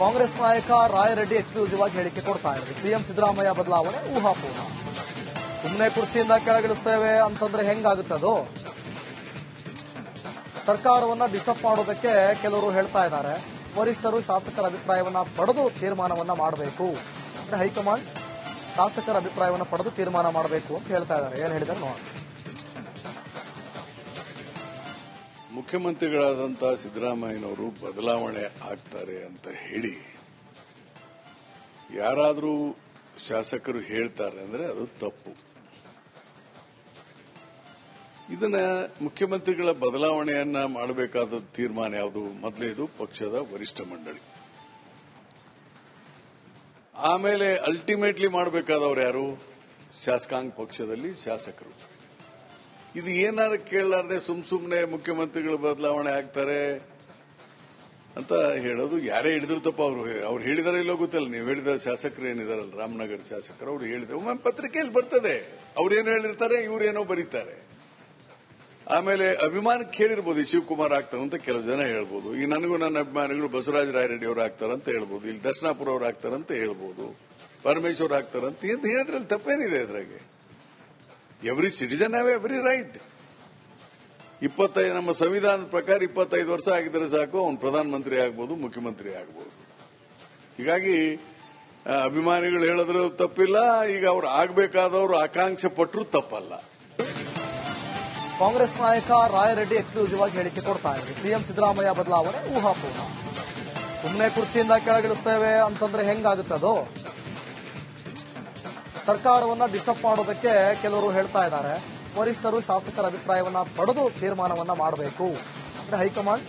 ಕಾಂಗ್ರೆಸ್ ನಾಯಕ ರಾಯರೆಡ್ಡಿ ಎಕ್ಸ್ಕ್ಲೂಸಿವ್ ಆಗಿ ಹೇಳಿಕೆ ಕೊಡ್ತಾ ಇದ್ದಾರೆ. ಸಿಎಂ ಸಿದ್ದರಾಮಯ್ಯ ಬದಲಾವಣೆ ಊಹಾಪೂರ್ಣ ಸುಮ್ಮನೆ ಕುರ್ಚಿಯಿಂದ ಕೆಳಗಿಳಿಸ್ತೇವೆ ಅಂತಂದ್ರೆ ಹೆಂಗಾಗುತ್ತದು ಸರ್ಕಾರವನ್ನ ಡಿಸ್ಟರ್ಬ್ ಮಾಡೋದಕ್ಕೆ ಕೆಲವರು ಹೇಳ್ತಾ ಇದ್ದಾರೆ. ವರಿಷ್ಠರು ಶಾಸಕರ ಅಭಿಪ್ರಾಯವನ್ನ ಪಡೆದು ತೀರ್ಮಾನವನ್ನ ಮಾಡಬೇಕು ಅಂದ್ರೆ ಹೈಕಮಾಂಡ್ ಶಾಸಕರ ಅಭಿಪ್ರಾಯವನ್ನ ಪಡೆದು ತೀರ್ಮಾನ ಮಾಡಬೇಕು ಅಂತ ಹೇಳ್ತಾ ಇದ್ದಾರೆ. ಏನ್ ಹೇಳಿದಾರೆ ನೋಡಿ. ಮುಖ್ಯಮಂತ್ರಿಗಳಾದಂಥ ಸಿದ್ದರಾಮಯ್ಯನವರು ಬದಲಾವಣೆ ಆಗ್ತಾರೆ ಅಂತ ಹೇಳಿ ಯಾರಾದರೂ ಶಾಸಕರು ಹೇಳ್ತಾರೆ ಅಂದ್ರೆ ಅದು ತಪ್ಪು. ಇದನ್ನ ಮುಖ್ಯಮಂತ್ರಿಗಳ ಬದಲಾವಣೆಯನ್ನ ಮಾಡಬೇಕಾದ ತೀರ್ಮಾನ ಯಾವುದು? ಮೊದಲೇದು ಪಕ್ಷದ ವರಿಷ್ಠ ಮಂಡಳಿ. ಆಮೇಲೆ ಅಲ್ಟಿಮೇಟ್ಲಿ ಮಾಡಬೇಕಾದವರು ಯಾರು? ಶಾಸಕಾಂಗ ಪಕ್ಷದಲ್ಲಿ ಶಾಸಕರು. ಇದು ಏನಾದ್ರು ಕೇಳಲಾರ್ದೆ ಸುಮ್ ಸುಮ್ನೆ ಮುಖ್ಯಮಂತ್ರಿಗಳು ಬದಲಾವಣೆ ಆಗ್ತಾರೆ ಅಂತ ಹೇಳೋದು ಯಾರೇ ಹಿಡಿದಿರ್ತಪ್ಪ ಅವರು ಅವ್ರು ಹೇಳಿದಾರೆ ಇಲ್ಲೋ ಗೊತ್ತಿಲ್ಲ. ನೀವು ಹೇಳಿದ ಶಾಸಕರು ಏನಿದಾರಲ್ಲ, ರಾಮನಗರ ಶಾಸಕರು ಅವ್ರು ಹೇಳಿದ ಒಮ್ಮೆ ಪತ್ರಿಕೆಯಲ್ಲಿ ಬರ್ತದೆ. ಅವ್ರೇನೋ ಹೇಳಿರ್ತಾರೆ ಇವ್ರೇನೋ ಬರೀತಾರೆ. ಆಮೇಲೆ ಅಭಿಮಾನ ಕೇಳಿರ್ಬೋದು ಶಿವಕುಮಾರ್ ಶಿವಕುಮಾರ್ ಆಗ್ತಾರಂತ ಕೆಲವು ಜನ ಹೇಳ್ಬೋದು. ಈ ನನಗೂ ನನ್ನ ಅಭಿಮಾನಿಗಳು ಬಸವರಾಜ ರಾಯರೆಡ್ಡಿ ಅವರು ಆಗ್ತಾರಂತ ಹೇಳ್ಬೋದು. ಇಲ್ಲಿ ದರ್ಶನಾಪುರ ಅವ್ರು ಆಗ್ತಾರಂತ ಹೇಳ್ಬೋದು. ಪರಮೇಶ್ವರ್ ಆಗ್ತಾರಂತ ಅಂತ ಹೇಳಿದ್ರಲ್ಲಿ ತಪ್ಪೇನಿದೆ ಅದ್ರಾಗೆ? Every citizen have every right ಇಪ್ಪತ್ತೈದು, ನಮ್ಮ ಸಂವಿಧಾನದ ಪ್ರಕಾರ ಇಪ್ಪತ್ತೈದು ವರ್ಷ ಆಗಿದ್ರೆ ಸಾಕು, ಅವನು ಪ್ರಧಾನಮಂತ್ರಿ ಆಗ್ಬೋದು, ಮುಖ್ಯಮಂತ್ರಿ ಆಗ್ಬೋದು. ಹೀಗಾಗಿ ಅಭಿಮಾನಿಗಳು ಹೇಳಿದ್ರು ತಪ್ಪಿಲ್ಲ, ಈಗ ಅವ್ರು ಆಗಬೇಕಾದವರು, ಆಕಾಂಕ್ಷೆ ಪಟ್ಟರು ತಪ್ಪಲ್ಲ. ಕಾಂಗ್ರೆಸ್ ನಾಯಕ ರಾಯರೆಡ್ಡಿ ಎಕ್ಸ್ಕ್ಲೂಸಿವ್ ಆಗಿ ಹೇಳಿಕೆ ಕೊಡ್ತಾ ಇದ್ದಾರೆ. ಸಿಎಂ ಸಿದ್ದರಾಮಯ್ಯ ಬದಲಾವಣೆ ಊಹಾಪೂರ್ಣ ಸುಮ್ಮನೆ ಕುರ್ಚಿಯಿಂದ ಕೆಳಗಿಳಿಸ್ತೇವೆ ಅಂತಂದ್ರೆ ಹೆಂಗಾಗುತ್ತದು ಸರ್ಕಾರವನ್ನ ಡಿಸ್ಟರ್ಬ್ ಮಾಡೋದಕ್ಕೆ ಕೆಲವರು ಹೇಳ್ತಾ ಇದ್ದಾರೆ. ವರಿಷ್ಠರು ಶಾಸಕರ ಅಭಿಪ್ರಾಯವನ್ನ ಪಡೆದು ತೀರ್ಮಾನವನ್ನ ಮಾಡಬೇಕು. ಅಂದ್ರೆ ಹೈಕಮಾಂಡ್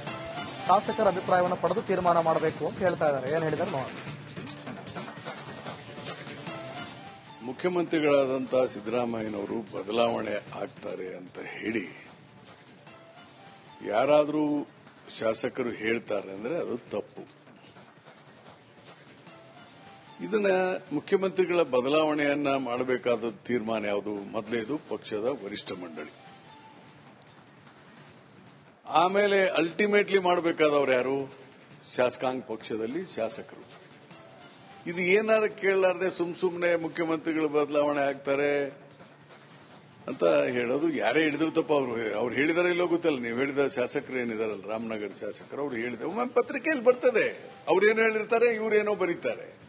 ಶಾಸಕರ ಅಭಿಪ್ರಾಯವನ್ನ ಪಡೆದು ತೀರ್ಮಾನ ಮಾಡಬೇಕು ಅಂತ ಹೇಳ್ತಾ ಇದ್ದಾರೆ. ಏನ್ ಹೇಳಿದಾರೆ ನೋಡಿ ಮುಖ್ಯಮಂತ್ರಿಗಳಾದಂಥ ಸಿದ್ದರಾಮಯ್ಯನವರು ಬದಲಾವಣೆ ಆಗ್ತಾರೆ ಅಂತ ಹೇಳಿ ಯಾರಾದರೂ ಶಾಸಕರು ಹೇಳ್ತಾರೆ ಅಂದ್ರೆ ಅದು ತಪ್ಪು. ಇದನ್ನ ಮುಖ್ಯಮಂತ್ರಿಗಳ ಬದಲಾವಣೆಯನ್ನ ಮಾಡಬೇಕಾದ ತೀರ್ಮಾನ ಯಾವುದು? ಮೊದಲೇದು ಪಕ್ಷದ ವರಿಷ್ಠ ಮಂಡಳಿ. ಆಮೇಲೆ ಅಲ್ಟಿಮೇಟ್ಲಿ ಮಾಡಬೇಕಾದವರು ಯಾರು? ಶಾಸಕಾಂಗ ಪಕ್ಷದಲ್ಲಿ ಶಾಸಕರು. ಇದು ಏನಾರ ಕೇಳಲಾರ್ದೆ ಸುಮ್ ಸುಮ್ನೆ ಮುಖ್ಯಮಂತ್ರಿಗಳು ಬದಲಾವಣೆ ಆಗ್ತಾರೆ ಅಂತ ಹೇಳೋದು ಯಾರೇ ಹಿಡಿದಿರ್ತಪ್ಪ ಅವರು. ಅವ್ರು ಹೇಳಿದಾರೆ ಇಲ್ಲೋ ಗೊತ್ತಲ್ಲ. ನೀವು ಹೇಳಿದ ಶಾಸಕರು ಏನಿದಾರಲ್ಲ, ರಾಮನಗರ ಶಾಸಕರು, ಅವ್ರು ಹೇಳಿದೆ. ಒಮ್ಮೆ ಪತ್ರಿಕೆಯಲ್ಲಿ ಬರ್ತದೆ. ಅವ್ರೇನು ಹೇಳಿರ್ತಾರೆ ಇವ್ರೇನೋ ಬರೀತಾರೆ.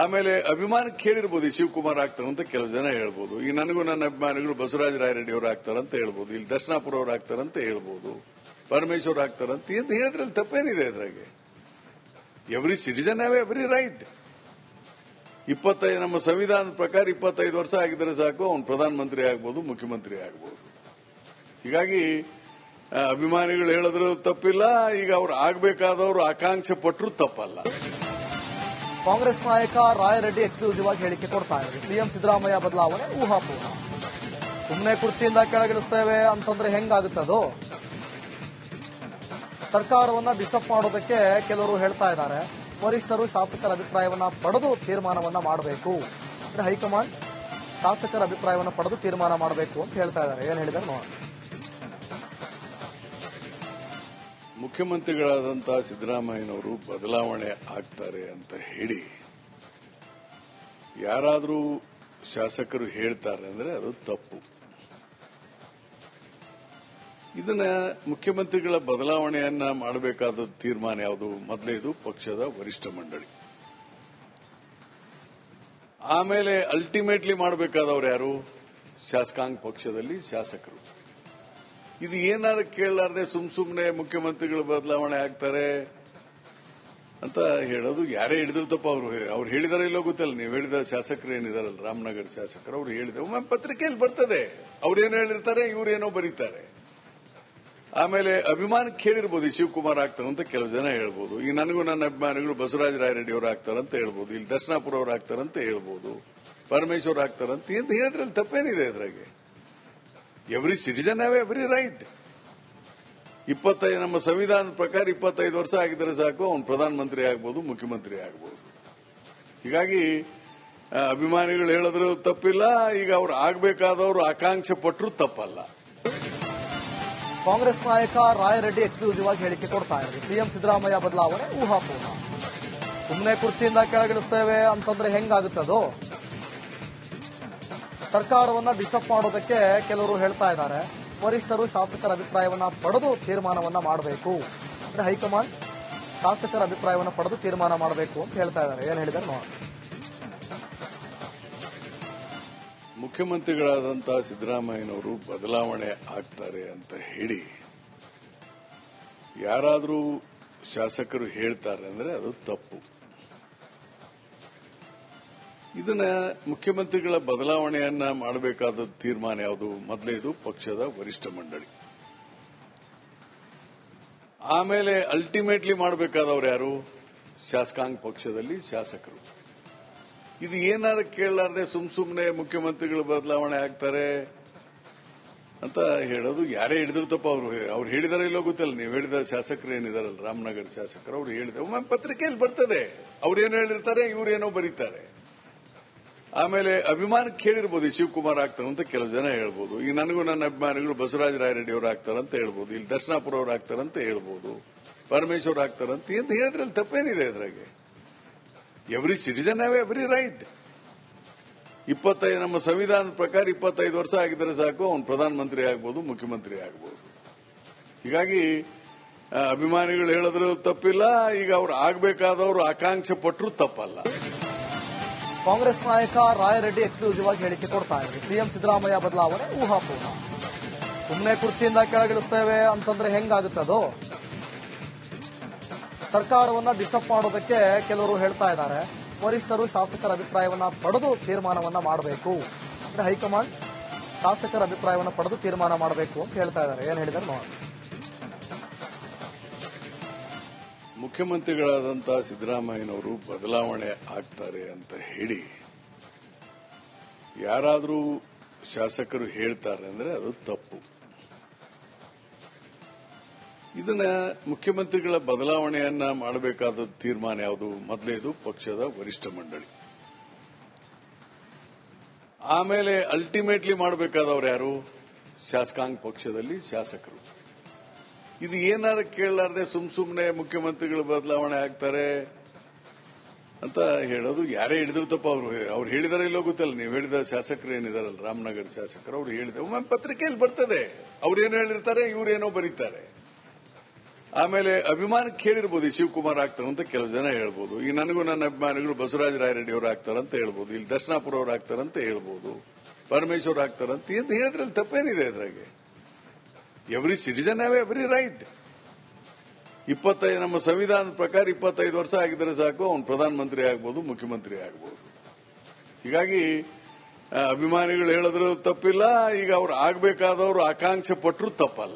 ಆಮೇಲೆ ಅಭಿಮಾನಕ್ಕೆ ಕೇಳಿರ್ಬೋದು ಈ ಶಿವಕುಮಾರ್ ಆಗ್ತಾರಂತ ಕೆಲವು ಜನ ಹೇಳ್ಬೋದು. ಈ ನನಗೂ ನನ್ನ ಅಭಿಮಾನಿಗಳು ಬಸವರಾಜ ರಾಯರೆಡ್ಡಿ ಅವರು ಆಗ್ತಾರಂತ ಹೇಳ್ಬೋದು. ಇಲ್ಲಿ ದರ್ಶನಾಪುರ ಅವ್ರು ಆಗ್ತಾರಂತ ಹೇಳ್ಬೋದು. ಪರಮೇಶ್ವರ್ ಆಗ್ತಾರಂತ ಅಂತ ಹೇಳಿದ್ರಲ್ಲಿ ತಪ್ಪೇನಿದೆ ಅದ್ರಾಗೆ. Every citizen have every right ಇಪ್ಪತ್ತೈದು ನಮ್ಮ ಸಂವಿಧಾನದ ಪ್ರಕಾರ ಇಪ್ಪತ್ತೈದು ವರ್ಷ ಆಗಿದ್ರೆ ಸಾಕು, ಅವನು ಪ್ರಧಾನಮಂತ್ರಿ ಆಗ್ಬೋದು, ಮುಖ್ಯಮಂತ್ರಿ ಆಗ್ಬೋದು. ಹೀಗಾಗಿ ಅಭಿಮಾನಿಗಳು ಹೇಳಿದ್ರು ತಪ್ಪಿಲ್ಲ, ಈಗ ಅವ್ರು ಆಗ್ಬೇಕಾದವರು, ಆಕಾಂಕ್ಷೆ ಪಟ್ಟರು ತಪ್ಪಲ್ಲ. ಕಾಂಗ್ರೆಸ್ ನಾಯಕ ರಾಯರೆಡ್ಡಿ ಎಕ್ಸ್ಕ್ಲೂಸಿವ್ ಆಗಿ ಹೇಳಿಕೆ ಕೊಡ್ತಾ ಇದ್ದಾರೆ. ಸಿಎಂ ಸಿದ್ದರಾಮಯ್ಯ ಬದಲಾವಣೆ ಊಹಾಪೂಹ. ಸುಮ್ಮನೆ ಕುರ್ಚಿಯಿಂದ ಕೆಳಗಿಳಿಸ್ತೇವೆ ಅಂತಂದ್ರೆ ಹೆಂಗಾಗುತ್ತದು ಸರ್ಕಾರವನ್ನ ಡಿಸ್ಟರ್ಬ್ ಮಾಡೋದಕ್ಕೆ ಕೆಲವರು ಹೇಳ್ತಾ ಇದ್ದಾರೆ. ವರಿಷ್ಠರು ಶಾಸಕರ ಅಭಿಪ್ರಾಯವನ್ನ ಪಡೆದು ತೀರ್ಮಾನವನ್ನ ಮಾಡಬೇಕು. ಅಂದ್ರೆ ಹೈಕಮಾಂಡ್ ಶಾಸಕರ ಅಭಿಪ್ರಾಯವನ್ನ ಪಡೆದು ತೀರ್ಮಾನ ಮಾಡಬೇಕು ಅಂತ ಹೇಳ್ತಾ ಇದ್ದಾರೆ. ಏನ್ ಹೇಳಿದಾರೆ ನೋಡಿ ಮುಖ್ಯಮಂತ್ರಿಗಳಾದಂಥ ಸಿದ್ದರಾಮಯ್ಯನವರು ಬದಲಾವಣೆ ಆಗ್ತಾರೆ ಅಂತ ಹೇಳಿ ಯಾರಾದರೂ ಶಾಸಕರು ಹೇಳ್ತಾರೆ ಅಂದ್ರೆ ಅದು ತಪ್ಪು. ಇದನ್ನ ಮುಖ್ಯಮಂತ್ರಿಗಳ ಬದಲಾವಣೆಯನ್ನ ಮಾಡಬೇಕಾದ ತೀರ್ಮಾನ ಯಾವುದು? ಮೊದಲೇದು ಪಕ್ಷದ ವರಿಷ್ಠ ಮಂಡಳಿ. ಆಮೇಲೆ ಅಲ್ಟಿಮೇಟ್ಲಿ ಮಾಡಬೇಕಾದವರು ಯಾರು? ಶಾಸಕಾಂಗ ಪಕ್ಷದಲ್ಲಿ ಶಾಸಕರು. ಇದು ಏನಾದ್ರು ಕೇಳಲಾರ್ದೆ ಸುಮ್ ಸುಮ್ನೆ ಮುಖ್ಯಮಂತ್ರಿಗಳು ಬದಲಾವಣೆ ಆಗ್ತಾರೆ ಅಂತ ಹೇಳೋದು ಯಾರೇ ಹಿಡಿದಿರ್ತಪ್ಪ ಅವರು ಅವ್ರು ಹೇಳಿದಾರೆ ಇಲ್ಲೋ ಗೊತ್ತಲ್ಲ. ನೀವು ಹೇಳಿದ ಶಾಸಕರು ಏನಿದಾರಲ್ಲ, ರಾಮನಗರ ಶಾಸಕರು ಅವ್ರು ಹೇಳಿದೆ ಒಮ್ಮೆ ಪತ್ರಿಕೆಯಲ್ಲಿ ಬರ್ತದೆ. ಅವ್ರೇನೋ ಹೇಳಿರ್ತಾರೆ ಇವ್ರೇನೋ ಬರೀತಾರೆ. ಆಮೇಲೆ ಅಭಿಮಾನಕ್ಕೆ ಹೇಳಿರ್ಬೋದು ಶಿವಕುಮಾರ್ ಆಗ್ತಾರೆ ಅಂತ ಕೆಲವು ಜನ ಹೇಳ್ಬೋದು. ಈ ನನಗೂ ನನ್ನ ಅಭಿಮಾನಿಗಳು ಬಸವರಾಜ ರಾಯರೆಡ್ಡಿ ಅವರು ಆಗ್ತಾರಂತ ಹೇಳ್ಬೋದು. ಇಲ್ಲಿ ದರ್ಶನಾಪುರ ಅವ್ರು ಆಗ್ತಾರಂತ ಹೇಳ್ಬೋದು. ಪರಮೇಶ್ವರ್ ಆಗ್ತಾರಂತ ಅಂತ ಹೇಳಿದ್ರಲ್ಲಿ ತಪ್ಪೇನಿದೆ ಅದ್ರಾಗೆ every citizen have every right ಇಪ್ಪತ್ತೈದು ನಮ್ಮ ಸಂವಿಧಾನದ ಪ್ರಕಾರ ಇಪ್ಪತ್ತೈದು ವರ್ಷ ಆಗಿದ್ರೆ ಸಾಕು, ಅವನು ಪ್ರಧಾನಮಂತ್ರಿ ಆಗ್ಬೋದು, ಮುಖ್ಯಮಂತ್ರಿ ಆಗ್ಬೋದು. ಹೀಗಾಗಿ ಅಭಿಮಾನಿಗಳು ಹೇಳಿದ್ರು ತಪ್ಪಿಲ್ಲ, ಈಗ ಅವ್ರು ಆಗಬೇಕಾದವರು, ಆಕಾಂಕ್ಷೆ ಪಟ್ಟರು ತಪ್ಪಲ್ಲ. ಕಾಂಗ್ರೆಸ್ ನಾಯಕ ರಾಯರೆಡ್ಡಿ ಎಕ್ಸ್ಕ್ಲೂಸಿವ್ ಆಗಿ ಹೇಳಿಕೆ ಕೊಡ್ತಾ ಇದ್ದಾರೆ. ಸಿಎಂ ಸಿದ್ದರಾಮಯ್ಯ ಬದಲಾವಣೆ ಊಹಾಪೋಹ. ಸುಮ್ಮನೆ ಕುರ್ಚಿಯಿಂದ ಕೆಳಗಿಳಿಸ್ತೇವೆ ಅಂತಂದ್ರೆ ಹೆಂಗಾಗುತ್ತದೋ ಸರ್ಕಾರವನ್ನ ಡಿಸ್ಟರ್ಬ್ ಮಾಡೋದಕ್ಕೆ ಕೆಲವರು ಹೇಳ್ತಾ ಇದ್ದಾರೆ. ವರಿಷ್ಠರು ಶಾಸಕರ ಅಭಿಪ್ರಾಯವನ್ನ ಪಡೆದು ತೀರ್ಮಾನವನ್ನ ಮಾಡಬೇಕು. ಅಂದ್ರೆ ಹೈಕಮಾಂಡ್ ಶಾಸಕರ ಅಭಿಪ್ರಾಯವನ್ನ ಪಡೆದು ತೀರ್ಮಾನ ಮಾಡಬೇಕು ಅಂತ ಹೇಳ್ತಾ ಇದ್ದಾರೆ. ಏನ್ ಹೇಳಿದಾರೆ ನೋಡಿ ಮುಖ್ಯಮಂತ್ರಿಗಳಾದಂತಹ ಸಿದ್ದರಾಮಯ್ಯನವರು ಬದಲಾವಣೆ ಆಗ್ತಾರೆ ಅಂತ ಹೇಳಿ ಯಾರಾದರೂ ಶಾಸಕರು ಹೇಳ್ತಾರೆ ಅಂದ್ರೆ ಅದು ತಪ್ಪು. ಇದನ್ನ ಮುಖ್ಯಮಂತ್ರಿಗಳ ಬದಲಾವಣೆಯನ್ನ ಮಾಡಬೇಕಾದ ತೀರ್ಮಾನ ಯಾವುದು? ಮೊದಲೇದು ಪಕ್ಷದ ವರಿಷ್ಠ ಮಂಡಳಿ. ಆಮೇಲೆ ಅಲ್ಟಿಮೇಟ್ಲಿ ಮಾಡಬೇಕಾದವರು ಯಾರು? ಶಾಸಕಾಂಗ ಪಕ್ಷದಲ್ಲಿ ಶಾಸಕರು. ಇದು ಏನಾರ ಕೇಳಲಾರ್ದೆ ಸುಮ್ ಸುಮ್ನೆ ಮುಖ್ಯಮಂತ್ರಿಗಳು ಬದಲಾವಣೆ ಆಗ್ತಾರೆ ಅಂತ ಹೇಳೋದು ಯಾರೇ ಹಿಡಿದಿರ್ತಪ್ಪ ಅವರು ಅವ್ರು ಹೇಳಿದಾರೆ ಇಲ್ಲೋ ಗೊತ್ತಿಲ್ಲ. ನೀವು ಹೇಳಿದ ಶಾಸಕರು ಏನಿದಾರಲ್ಲ, ರಾಮನಗರ ಶಾಸಕರು ಅವ್ರು ಹೇಳಿದ ಒಮ್ಮೆ ಪತ್ರಿಕೆಯಲ್ಲಿ ಬರ್ತದೆ. ಅವ್ರೇನು ಹೇಳಿರ್ತಾರೆ, ಇವ್ರೇನೋ ಬರೀತಾರೆ. ಆಮೇಲೆ ಅಭಿಮಾನಕ್ಕೆ ಕೇಳಿರ್ಬೋದು, ಈ ಶಿವಕುಮಾರ್ ಆಗ್ತಾರಂತ ಕೆಲವು ಜನ ಹೇಳ್ಬೋದು. ಈಗ ನನಗೂ ನನ್ನ ಅಭಿಮಾನಿಗಳು ಬಸವರಾಜ ರಾಯರೆಡ್ಡಿ ಅವರು ಆಗ್ತಾರಂತ ಹೇಳ್ಬೋದು, ಇಲ್ಲಿ ದರ್ಶನಾಪುರ ಅವ್ರು ಆಗ್ತಾರಂತ ಹೇಳ್ಬೋದು, ಪರಮೇಶ್ವರ್ ಆಗ್ತಾರಂತ ಅಂತ ಹೇಳಿದ್ರಲ್ಲಿ ತಪ್ಪೇನಿದೆ ಅದ್ರಾಗೆ. Every citizen have every right ಇಪ್ಪತ್ತೈದು, ನಮ್ಮ ಸಂವಿಧಾನದ ಪ್ರಕಾರ ಇಪ್ಪತ್ತೈದು ವರ್ಷ ಆಗಿದ್ರೆ ಸಾಕು, ಅವನು ಪ್ರಧಾನಮಂತ್ರಿ ಆಗ್ಬೋದು, ಮುಖ್ಯಮಂತ್ರಿ ಆಗ್ಬೋದು. ಹೀಗಾಗಿ ಅಭಿಮಾನಿಗಳು ಹೇಳಿದ್ರು ತಪ್ಪಿಲ್ಲ, ಈಗ ಅವ್ರು ಆಗ್ಬೇಕಾದವರು, ಆಕಾಂಕ್ಷೆ ಪಟ್ಟರು ತಪ್ಪಲ್ಲ. ಕಾಂಗ್ರೆಸ್ ನಾಯಕ ರಾಯರೆಡ್ಡಿ ಎಕ್ಸ್ಕ್ಲೂಸಿವ್ ಆಗಿ ಹೇಳಿಕೆ ಕೊಡ್ತಾ ಇದ್ದಾರೆ. ಸಿಎಂ ಸಿದ್ದರಾಮಯ್ಯ ಬದಲಾವಣೆ ಊಹಾಪೂರ್ಣ ಸುಮ್ಮನೆ ಕುರ್ಚಿಯಿಂದ ಕೆಳಗಿಳಿಸ್ತೇವೆ ಅಂತಂದ್ರೆ ಅದು? ಸರ್ಕಾರವನ್ನ ಡಿಸ್ಟರ್ಬ್ ಮಾಡೋದಕ್ಕೆ ಕೆಲವರು ಹೇಳ್ತಾ ಇದ್ದಾರೆ. ವರಿಷ್ಠರು ಶಾಸಕರ ಅಭಿಪ್ರಾಯವನ್ನ ಪಡೆದು ತೀರ್ಮಾನವನ್ನ ಮಾಡಬೇಕು. ಅಂದ್ರೆ ಹೈಕಮಾಂಡ್ ಶಾಸಕರ ಅಭಿಪ್ರಾಯವನ್ನ ಪಡೆದು ತೀರ್ಮಾನ ಮಾಡಬೇಕು ಅಂತ ಹೇಳ್ತಾ ಇದ್ದಾರೆ. ಏನ್ ಹೇಳಿದಾರೆ ನೋಡಿ ಮುಖ್ಯಮಂತ್ರಿಗಳಾದಂತಹ ಸಿದ್ದರಾಮಯ್ಯನವರು ಬದಲಾವಣೆ ಆಗ್ತಾರೆ ಅಂತ ಹೇಳಿ ಯಾರಾದರೂ ಶಾಸಕರು ಹೇಳ್ತಾರೆ ಅಂದ್ರೆ ಅದು ತಪ್ಪು. ಇದನ್ನ ಮುಖ್ಯಮಂತ್ರಿಗಳ ಬದಲಾವಣೆಯನ್ನ ಮಾಡಬೇಕಾದ ತೀರ್ಮಾನ ಯಾವುದು? ಮೊದಲೇದು ಪಕ್ಷದ ವರಿಷ್ಠ ಮಂಡಳಿ. ಆಮೇಲೆ ಅಲ್ಟಿಮೇಟ್ಲಿ ಮಾಡಬೇಕಾದವರು ಯಾರು? ಶಾಸಕಾಂಗ ಪಕ್ಷದಲ್ಲಿ ಶಾಸಕರು. ಇದು ಏನಾದ್ರು ಕೇಳಲಾರ್ದೆ ಸುಮ್ ಸುಮ್ನೆ ಮುಖ್ಯಮಂತ್ರಿಗಳು ಬದಲಾವಣೆ ಆಗ್ತಾರೆ ಅಂತ ಹೇಳೋದು ಯಾರೇ ಹಿಡಿದಿರ್ತಪ್ಪ ಅವರು ಅವ್ರು ಹೇಳಿದಾರೆ ಇಲ್ಲೋ ಗೊತ್ತಲ್ಲ. ನೀವು ಹೇಳಿದ ಶಾಸಕರು ಏನಿದಾರಲ್ಲ, ರಾಮನಗರ ಶಾಸಕರು ಅವ್ರು ಹೇಳಿದ ಒಮ್ಮೆ ಪತ್ರಿಕೆಯಲ್ಲಿ ಬರ್ತದೆ. ಅವ್ರೇನೋ ಹೇಳಿರ್ತಾರೆ ಇವ್ರೇನೋ ಬರೀತಾರೆ. ಆಮೇಲೆ ಅಭಿಮಾನಕ್ಕೆ ಹೇಳಿರ್ಬೋದು ಶಿವಕುಮಾರ್ ಅಂತ ಕೆಲವು ಜನ ಹೇಳ್ಬೋದು. ಈ ನನಗೂ ನನ್ನ ಅಭಿಮಾನಿಗಳು ಬಸವರಾಜ ರಾಯರೆಡ್ಡಿ ಅವರು ಆಗ್ತಾರಂತ ಹೇಳ್ಬೋದು. ಇಲ್ಲಿ ದರ್ಶನಾಪುರ ಅವ್ರು ಆಗ್ತಾರಂತ ಹೇಳ್ಬೋದು. ಪರಮೇಶ್ವರ್ ಆಗ್ತಾರಂತ ಹೇಳಿದ್ರಲ್ಲಿ ತಪ್ಪೇನಿದೆ ಅದ್ರಾಗೆ. Every citizen have every right ಇಪ್ಪತ್ತೈದು, ನಮ್ಮ ಸಂವಿಧಾನದ ಪ್ರಕಾರ ಇಪ್ಪತ್ತೈದು ವರ್ಷ ಆಗಿದ್ರೆ ಸಾಕು, ಅವನು ಪ್ರಧಾನಮಂತ್ರಿ ಆಗ್ಬೋದು, ಮುಖ್ಯಮಂತ್ರಿ ಆಗ್ಬೋದು. ಹೀಗಾಗಿ ಅಭಿಮಾನಿಗಳು ಹೇಳಿದ್ರು ತಪ್ಪಿಲ್ಲ, ಈಗ ಅವ್ರು ಆಗಬೇಕಾದವರು, ಆಕಾಂಕ್ಷೆ ಪಟ್ಟರು ತಪ್ಪಲ್ಲ.